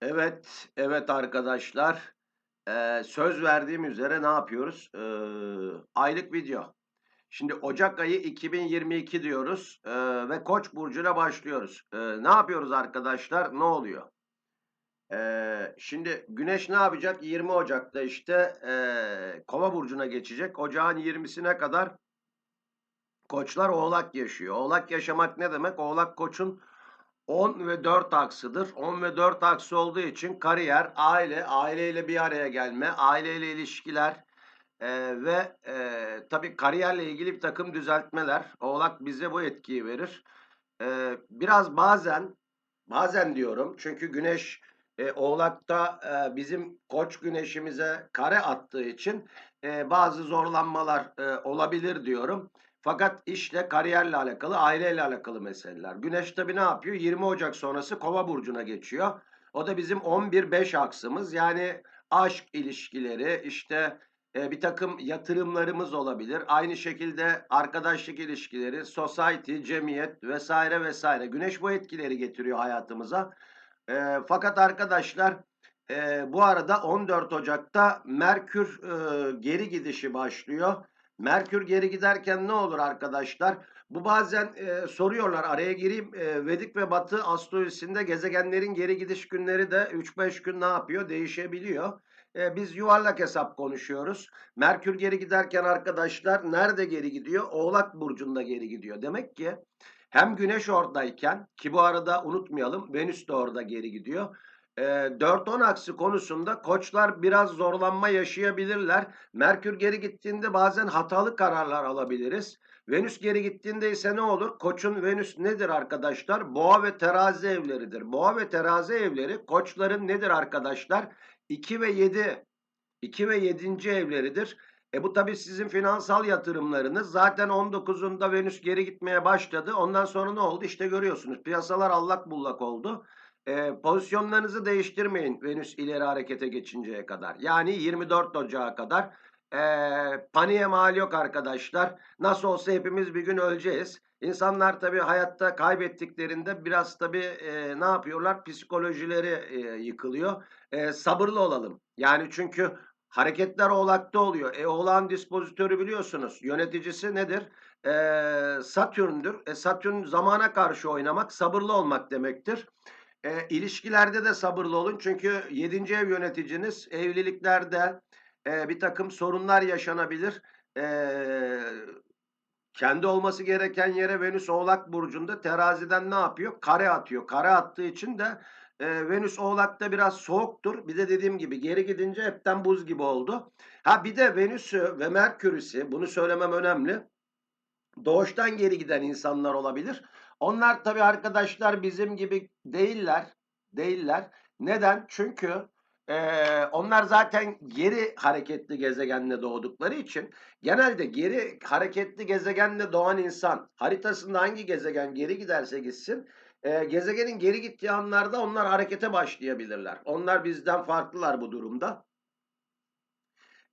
Evet, evet arkadaşlar. Eee, söz verdiğim üzere ne yapıyoruz? Eee, aylık video. Şimdi Ocak ayı 2022 diyoruz eee, ve Koç burcuyla başlıyoruz. Eee, ne yapıyoruz arkadaşlar? Ne oluyor? Eee, şimdi Güneş ne yapacak? 20 Ocak'ta işte eee, Kova burcuna geçecek. Ocağın 20'sine kadar Koçlar Oğlak yaşıyor. Oğlak yaşamak ne demek? Oğlak Koç'un 10 ve 4 aksıdır. 10 ve 4 aksı olduğu için kariyer, aile, aileyle bir araya gelme, aileyle ilişkiler eee, ve eee tabii kariyerle ilgili bir takım düzeltmeler. Oğlak bize bu etkiyi verir. Eee, biraz bazen, bazen diyorum çünkü Güneş e, Oğlak'ta e, bizim Koç Güneşimize kare attığı için e, bazı zorlanmalar e, olabilir diyorum. Fakat işle, kariyerle alakalı, aileyle alakalı meseleler. Güneş tabii ne yapıyor? 20 Ocak sonrası Kova burcuna geçiyor. O da bizim 11-5 aksımız. Yani aşk ilişkileri, işte e, bir takım yatırımlarımız olabilir. Aynı şekilde arkadaşlık ilişkileri, society, cemiyet vesaire vesaire. Güneş bu etkileri getiriyor hayatımıza. E, fakat arkadaşlar e, bu arada 14 Ocak'ta Merkür e, geri gidişi başlıyor. Merkür geri giderken ne olur arkadaşlar? Bu bazen e, soruyorlar araya gireyim. E, Vedik ve Batı astrolojisinde gezegenlerin geri gidiş günleri de 3-5 gün ne yapıyor? Değişebiliyor. E, biz yuvarlak hesap konuşuyoruz. Merkür geri giderken arkadaşlar nerede geri gidiyor? Oğlak burcunda geri gidiyor. Demek ki hem Güneş oradayken ki bu arada unutmayalım Venüs de orada geri gidiyor. E, 4-10 aksi konusunda koçlar biraz zorlanma yaşayabilirler. Merkür geri gittiğinde bazen hatalı kararlar alabiliriz. Venüs geri gittiğinde ise ne olur? Koçun Venüs nedir arkadaşlar? Boğa ve terazi evleridir. Boğa ve terazi evleri koçların nedir arkadaşlar? 2 ve 7 2 ve 7. evleridir. E bu tabii sizin finansal yatırımlarınız. Zaten 19'unda Venüs geri gitmeye başladı. Ondan sonra ne oldu? İşte görüyorsunuz piyasalar allak bullak oldu. E, pozisyonlarınızı değiştirmeyin Venüs ileri harekete geçinceye kadar. Yani 24 Ocağı kadar. E, paniğe mal yok arkadaşlar. Nasıl olsa hepimiz bir gün öleceğiz. İnsanlar tabii hayatta kaybettiklerinde biraz tabii e, ne yapıyorlar? Psikolojileri e, yıkılıyor. E, sabırlı olalım. Yani çünkü hareketler oğlakta oluyor. E oğlağın dispozitörü biliyorsunuz. Yöneticisi nedir? E, Satürn'dür. E, Satürn zamana karşı oynamak, sabırlı olmak demektir. E, ilişkilerde de sabırlı olun. Çünkü 7. ev yöneticiniz evliliklerde e, bir takım sorunlar yaşanabilir. E, kendi olması gereken yere Venüs Oğlak Burcu'nda teraziden ne yapıyor? Kare atıyor. Kare attığı için de e, Venüs Oğlak'ta biraz soğuktur. Bir de dediğim gibi geri gidince hepten buz gibi oldu. Ha bir de Venüs'ü ve Merkür'üsü bunu söylemem önemli. Doğuştan geri giden insanlar olabilir. Onlar tabii arkadaşlar bizim gibi değiller. Değiller. Neden? Çünkü ee, onlar zaten geri hareketli gezegenle doğdukları için genelde geri hareketli gezegenle doğan insan haritasında hangi gezegen geri giderse gitsin e, gezegenin geri gittiği anlarda onlar harekete başlayabilirler. Onlar bizden farklılar bu durumda.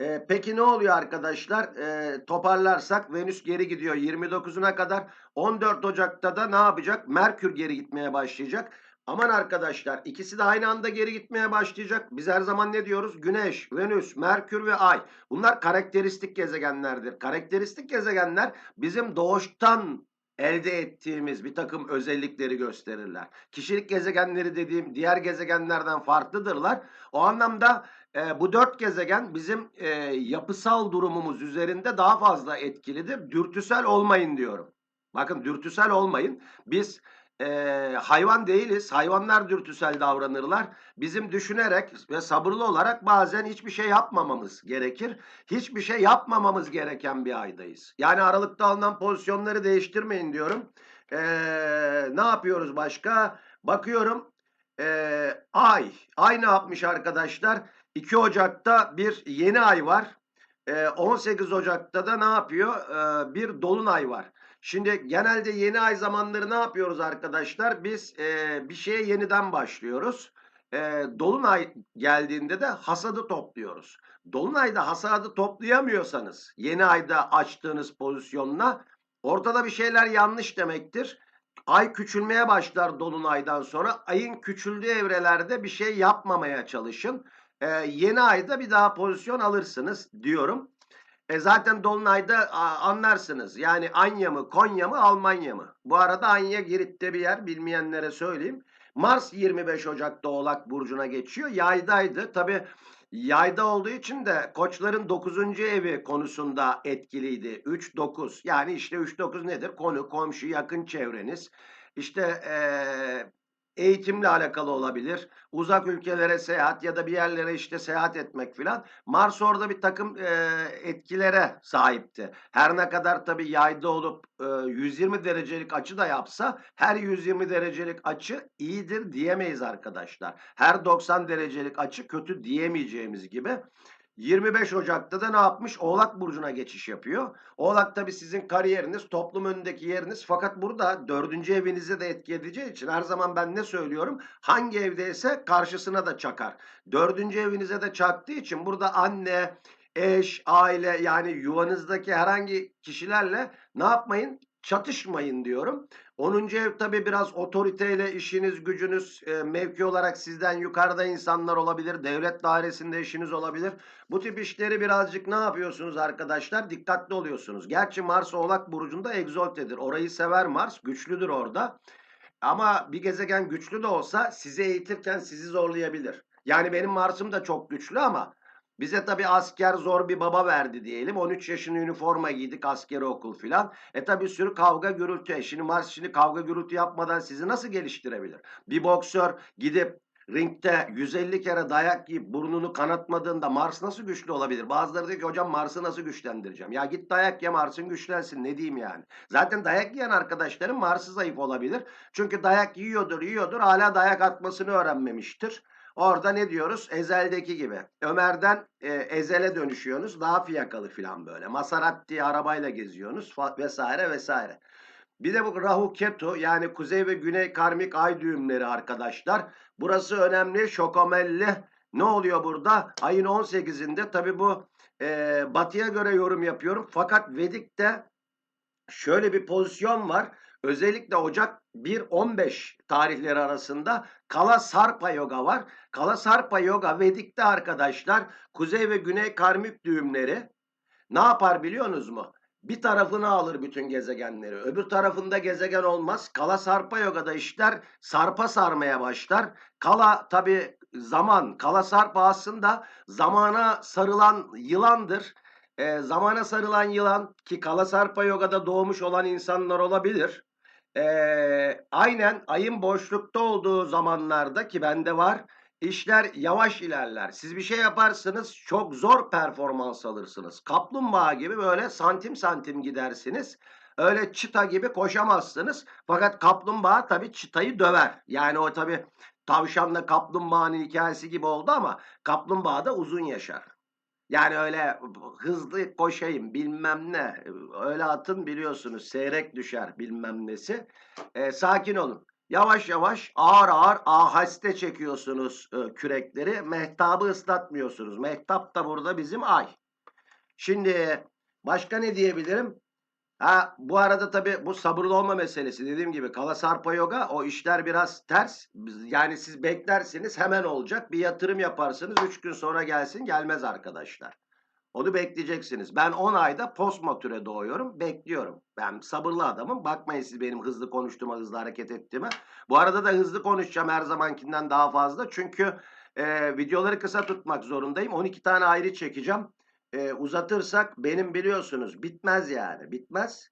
E, peki ne oluyor arkadaşlar? E, toparlarsak Venüs geri gidiyor 29'una kadar. 14 Ocak'ta da ne yapacak? Merkür geri gitmeye başlayacak. Aman arkadaşlar ikisi de aynı anda geri gitmeye başlayacak. Biz her zaman ne diyoruz? Güneş, Venüs, Merkür ve Ay. Bunlar karakteristik gezegenlerdir. Karakteristik gezegenler bizim doğuştan elde ettiğimiz bir takım özellikleri gösterirler. Kişilik gezegenleri dediğim diğer gezegenlerden farklıdırlar. O anlamda e, bu dört gezegen bizim e, yapısal durumumuz üzerinde daha fazla etkilidir. Dürtüsel olmayın diyorum. Bakın dürtüsel olmayın. Biz e, hayvan değiliz. Hayvanlar dürtüsel davranırlar. Bizim düşünerek ve sabırlı olarak bazen hiçbir şey yapmamamız gerekir. Hiçbir şey yapmamamız gereken bir aydayız. Yani aralıkta alınan pozisyonları değiştirmeyin diyorum. E, ne yapıyoruz başka? Bakıyorum e, ay. Ay ne yapmış arkadaşlar? 2 Ocak'ta bir yeni ay var. E, 18 Ocak'ta da ne yapıyor? E, bir dolunay var. Şimdi genelde yeni ay zamanları ne yapıyoruz arkadaşlar? Biz e, bir şeye yeniden başlıyoruz. E, Dolunay geldiğinde de hasadı topluyoruz. Dolunayda hasadı toplayamıyorsanız yeni ayda açtığınız pozisyonla ortada bir şeyler yanlış demektir. Ay küçülmeye başlar dolunaydan sonra. Ayın küçüldüğü evrelerde bir şey yapmamaya çalışın. Ee, yeni ayda bir daha pozisyon alırsınız diyorum. E zaten Dolunay'da anlarsınız. Yani Anya mı, Konya mı, Almanya mı? Bu arada Anya Girit'te bir yer bilmeyenlere söyleyeyim. Mars 25 Ocak'ta Oğlak Burcu'na geçiyor. Yaydaydı. Tabi yayda olduğu için de koçların 9. evi konusunda etkiliydi. 3-9 yani işte 3-9 nedir? Konu, komşu, yakın çevreniz. İşte eee eğitimle alakalı olabilir. Uzak ülkelere seyahat ya da bir yerlere işte seyahat etmek filan. Mars orada bir takım e, etkilere sahipti. Her ne kadar tabii yayda olup e, 120 derecelik açı da yapsa her 120 derecelik açı iyidir diyemeyiz arkadaşlar. Her 90 derecelik açı kötü diyemeyeceğimiz gibi. 25 Ocak'ta da ne yapmış? Oğlak Burcu'na geçiş yapıyor. Oğlak tabii sizin kariyeriniz, toplum önündeki yeriniz. Fakat burada dördüncü evinizi de etki edeceği için her zaman ben ne söylüyorum? Hangi evdeyse karşısına da çakar. Dördüncü evinize de çaktığı için burada anne, eş, aile yani yuvanızdaki herhangi kişilerle ne yapmayın? Çatışmayın diyorum. 10. ev tabi biraz otoriteyle işiniz, gücünüz, e, mevki olarak sizden yukarıda insanlar olabilir. Devlet dairesinde işiniz olabilir. Bu tip işleri birazcık ne yapıyorsunuz arkadaşlar? Dikkatli oluyorsunuz. Gerçi Mars Oğlak Burcu'nda egzoltedir. Orayı sever Mars. Güçlüdür orada. Ama bir gezegen güçlü de olsa sizi eğitirken sizi zorlayabilir. Yani benim Mars'ım da çok güçlü ama bize tabii asker zor bir baba verdi diyelim. 13 yaşında üniforma giydik askeri okul filan. E tabii bir sürü kavga gürültü. E Şimdi Mars şimdi kavga gürültü yapmadan sizi nasıl geliştirebilir? Bir boksör gidip ringte 150 kere dayak yiyip burnunu kanatmadığında Mars nasıl güçlü olabilir? Bazıları diyor ki hocam Mars'ı nasıl güçlendireceğim? Ya git dayak ye Mars'ın güçlensin ne diyeyim yani. Zaten dayak yiyen arkadaşların Mars'ı zayıf olabilir. Çünkü dayak yiyordur yiyordur hala dayak atmasını öğrenmemiştir. Orada ne diyoruz? Ezel'deki gibi. Ömer'den e, Ezel'e dönüşüyorsunuz. Daha fiyakalı falan böyle. Maserati arabayla geziyorsunuz vesaire vesaire. Bir de bu Rahu Ketu yani kuzey ve güney karmik ay düğümleri arkadaşlar. Burası önemli. Şokomelli. Ne oluyor burada? Ayın 18'inde tabi bu e, batıya göre yorum yapıyorum. Fakat Vedik'te şöyle bir pozisyon var. Özellikle Ocak 1-15 tarihleri arasında Kala Sarpa Yoga var. Kala Sarpa Yoga Vedik'te arkadaşlar kuzey ve güney karmik düğümleri ne yapar biliyorsunuz mu? Bir tarafını alır bütün gezegenleri. Öbür tarafında gezegen olmaz. Kala Sarpa Yoga'da işler sarpa sarmaya başlar. Kala tabi zaman. Kala Sarpa aslında zamana sarılan yılandır. E, zamana sarılan yılan ki Kala Sarpa Yoga'da doğmuş olan insanlar olabilir e, aynen ayın boşlukta olduğu zamanlarda ki bende var işler yavaş ilerler. Siz bir şey yaparsınız çok zor performans alırsınız. Kaplumbağa gibi böyle santim santim gidersiniz. Öyle çıta gibi koşamazsınız. Fakat kaplumbağa tabii çıtayı döver. Yani o tabii tavşanla kaplumbağanın hikayesi gibi oldu ama kaplumbağa da uzun yaşar. Yani öyle hızlı koşayım bilmem ne. Öyle atın biliyorsunuz seyrek düşer bilmem nesi. E, sakin olun. Yavaş yavaş ağır ağır ahaste çekiyorsunuz e, kürekleri. Mehtabı ıslatmıyorsunuz. Mehtap da burada bizim ay. Şimdi başka ne diyebilirim? Ha, bu arada tabii bu sabırlı olma meselesi. Dediğim gibi Kala Sarpa Yoga o işler biraz ters. Yani siz beklersiniz hemen olacak. Bir yatırım yaparsınız 3 gün sonra gelsin gelmez arkadaşlar. Onu bekleyeceksiniz. Ben 10 ayda post matüre doğuyorum. Bekliyorum. Ben sabırlı adamım. Bakmayın siz benim hızlı konuştuğuma, hızlı hareket ettiğime. Bu arada da hızlı konuşacağım her zamankinden daha fazla. Çünkü e, videoları kısa tutmak zorundayım. 12 tane ayrı çekeceğim e, uzatırsak benim biliyorsunuz bitmez yani bitmez.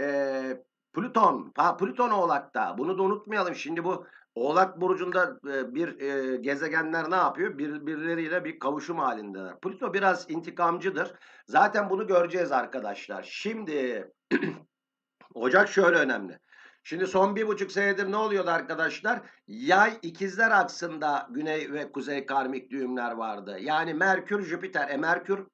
E, Plüton, ha Plüton Oğlak'ta bunu da unutmayalım. Şimdi bu Oğlak Burcu'nda e, bir e, gezegenler ne yapıyor? Birbirleriyle bir kavuşum halindeler. Plüto biraz intikamcıdır. Zaten bunu göreceğiz arkadaşlar. Şimdi Ocak şöyle önemli. Şimdi son bir buçuk senedir ne oluyordu arkadaşlar? Yay ikizler aksında güney ve kuzey karmik düğümler vardı. Yani Merkür, Jüpiter. E Merkür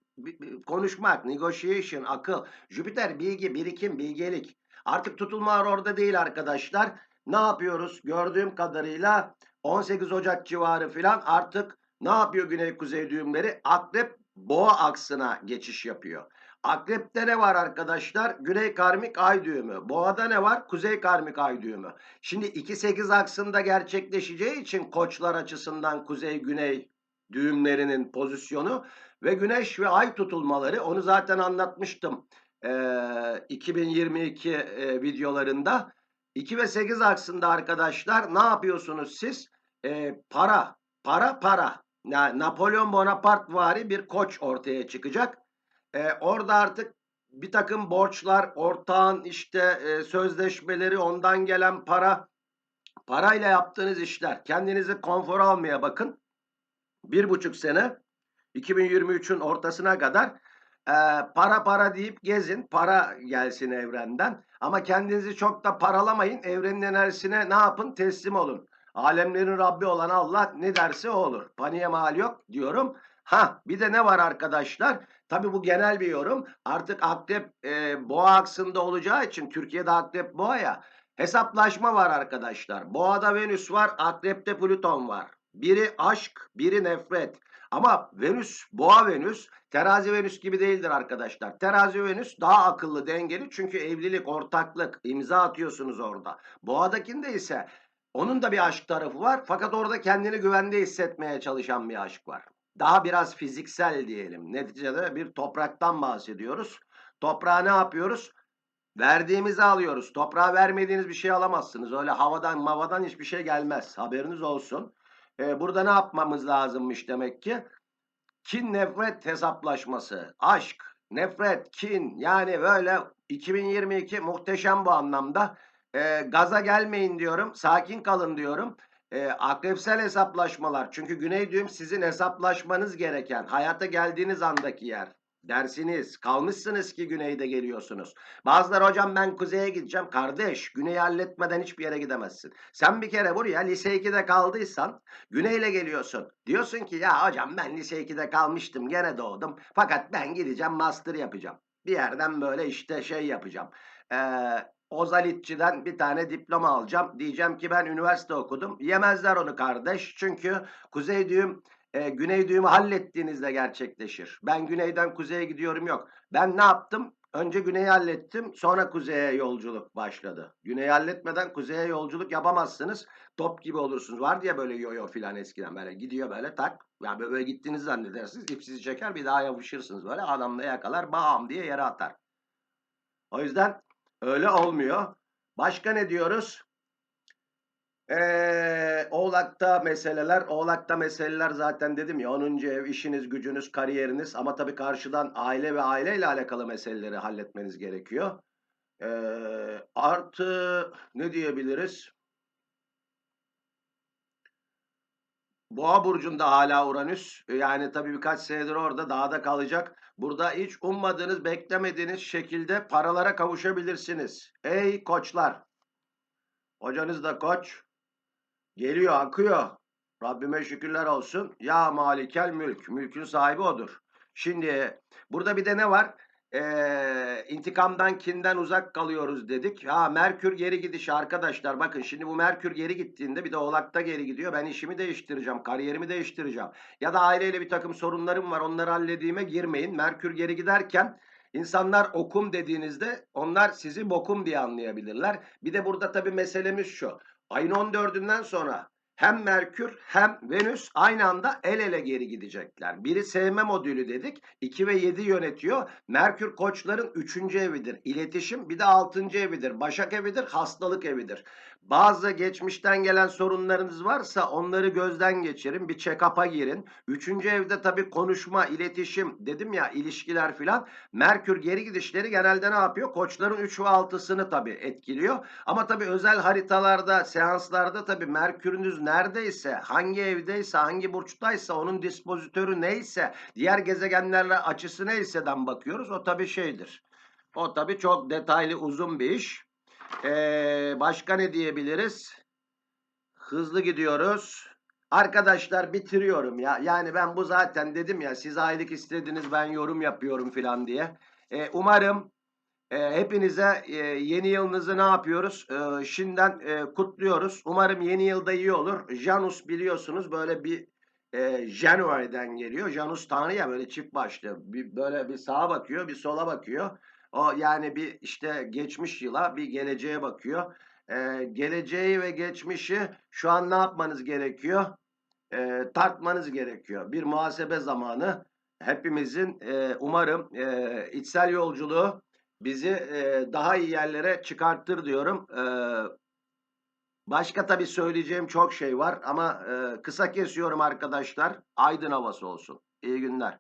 konuşmak, negotiation, akıl. Jüpiter bilgi, birikim, bilgelik. Artık tutulma orada değil arkadaşlar. Ne yapıyoruz? Gördüğüm kadarıyla 18 Ocak civarı filan artık ne yapıyor güney kuzey düğümleri? Akrep boğa aksına geçiş yapıyor. Akrep'te ne var arkadaşlar? Güney karmik ay düğümü. Boğa'da ne var? Kuzey karmik ay düğümü. Şimdi 2-8 aksında gerçekleşeceği için koçlar açısından kuzey-güney düğümlerinin pozisyonu ve güneş ve ay tutulmaları onu zaten anlatmıştım ee, 2022 e, videolarında. 2 ve 8 aksında arkadaşlar ne yapıyorsunuz siz? Ee, para, para, para. Yani Napolyon Bonaparte vari bir koç ortaya çıkacak. Ee, orada artık bir takım borçlar, ortağın işte e, sözleşmeleri, ondan gelen para, parayla yaptığınız işler. Kendinizi konfor almaya bakın. Bir buçuk sene 2023'ün ortasına kadar e, para para deyip gezin. Para gelsin evrenden. Ama kendinizi çok da paralamayın. Evrenin enerjisine ne yapın? Teslim olun. Alemlerin Rabbi olan Allah ne derse o olur. Paniğe mal yok diyorum. Ha bir de ne var arkadaşlar? Tabi bu genel bir yorum. Artık akrep e, boğa aksında olacağı için Türkiye'de akrep boğa ya. Hesaplaşma var arkadaşlar. Boğada Venüs var, akrepte Plüton var. Biri aşk, biri nefret. Ama Venüs, boğa Venüs, terazi Venüs gibi değildir arkadaşlar. Terazi Venüs daha akıllı, dengeli. Çünkü evlilik, ortaklık, imza atıyorsunuz orada. Boğadakinde ise onun da bir aşk tarafı var. Fakat orada kendini güvende hissetmeye çalışan bir aşk var. Daha biraz fiziksel diyelim. Neticede bir topraktan bahsediyoruz. Toprağa ne yapıyoruz? Verdiğimizi alıyoruz. Toprağa vermediğiniz bir şey alamazsınız. Öyle havadan mavadan hiçbir şey gelmez. Haberiniz olsun. Ee, burada ne yapmamız lazımmış demek ki? Kin nefret hesaplaşması. Aşk, nefret, kin. Yani böyle 2022 muhteşem bu anlamda. Ee, gaza gelmeyin diyorum. Sakin kalın diyorum. Ee, akrepsel hesaplaşmalar. Çünkü güney düğüm sizin hesaplaşmanız gereken, hayata geldiğiniz andaki yer. Dersiniz. Kalmışsınız ki güneyde geliyorsunuz. Bazıları hocam ben kuzeye gideceğim. Kardeş güneyi halletmeden hiçbir yere gidemezsin. Sen bir kere buraya lise 2'de kaldıysan güneyle geliyorsun. Diyorsun ki ya hocam ben lise 2'de kalmıştım gene doğdum. Fakat ben gideceğim master yapacağım. Bir yerden böyle işte şey yapacağım. Eee Ozalitçi'den bir tane diploma alacağım. Diyeceğim ki ben üniversite okudum. Yemezler onu kardeş. Çünkü kuzey düğüm e, güney düğümü hallettiğinizde gerçekleşir. Ben güneyden kuzeye gidiyorum yok. Ben ne yaptım? Önce güneyi hallettim. Sonra kuzeye yolculuk başladı. Güneyi halletmeden kuzeye yolculuk yapamazsınız. Top gibi olursunuz. Var diye böyle yoyo filan eskiden böyle gidiyor böyle tak. Yani böyle gittiğinizi zannedersiniz. İp sizi çeker bir daha yapışırsınız böyle. Adam da yakalar bam diye yere atar. O yüzden öyle olmuyor. Başka ne diyoruz? Ee, oğlakta meseleler, oğlakta meseleler zaten dedim ya 10. ev, işiniz, gücünüz, kariyeriniz ama tabii karşıdan aile ve aileyle alakalı meseleleri halletmeniz gerekiyor. Ee, artı ne diyebiliriz? Boğa burcunda hala Uranüs. Yani tabii birkaç senedir orada dağda kalacak. Burada hiç ummadığınız, beklemediğiniz şekilde paralara kavuşabilirsiniz. Ey koçlar! Hocanız da koç. Geliyor, akıyor. Rabbime şükürler olsun. Ya malikel mülk. Mülkün sahibi odur. Şimdi burada bir de ne var? Ee, intikamdan, kinden uzak kalıyoruz dedik. Ha Merkür geri gidişi arkadaşlar. Bakın şimdi bu Merkür geri gittiğinde bir de Oğlak'ta geri gidiyor. Ben işimi değiştireceğim, kariyerimi değiştireceğim. Ya da aileyle bir takım sorunlarım var. Onları hallediğime girmeyin. Merkür geri giderken İnsanlar okum dediğinizde onlar sizi bokum diye anlayabilirler. Bir de burada tabii meselemiz şu. Ayın 14'ünden sonra hem Merkür hem Venüs aynı anda el ele geri gidecekler. Biri sevme modülü dedik. 2 ve 7 yönetiyor. Merkür koçların 3. evidir. İletişim bir de 6. evidir. Başak evidir, hastalık evidir. Bazı geçmişten gelen sorunlarınız varsa onları gözden geçirin. Bir check-up'a girin. 3. evde tabii konuşma, iletişim dedim ya ilişkiler filan. Merkür geri gidişleri genelde ne yapıyor? Koçların 3 ve 6'sını tabii etkiliyor. Ama tabii özel haritalarda, seanslarda tabii Merkür'ünüz neredeyse, hangi evdeyse, hangi burçtaysa, onun dispozitörü neyse, diğer gezegenlerle açısı neyseden bakıyoruz. O tabii şeydir. O tabii çok detaylı, uzun bir iş. Ee, başka ne diyebiliriz? Hızlı gidiyoruz. Arkadaşlar bitiriyorum ya. Yani ben bu zaten dedim ya siz aylık istediniz ben yorum yapıyorum filan diye. Ee, umarım e, hepinize e, yeni yılınızı ne yapıyoruz? E, şimdiden e, kutluyoruz. Umarım yeni yılda iyi olur. Janus biliyorsunuz böyle bir Eee, January'den geliyor. Janus Tanrı ya böyle çift başlı. Bir, böyle bir sağa bakıyor, bir sola bakıyor. O yani bir işte geçmiş yıla, bir geleceğe bakıyor. Eee, geleceği ve geçmişi şu an ne yapmanız gerekiyor? Eee, tartmanız gerekiyor. Bir muhasebe zamanı. Hepimizin eee, umarım eee, içsel yolculuğu bizi eee, daha iyi yerlere çıkartır diyorum. Eee, başka tabii söyleyeceğim çok şey var ama eee, kısa kesiyorum arkadaşlar. Aydın havası olsun. İyi günler.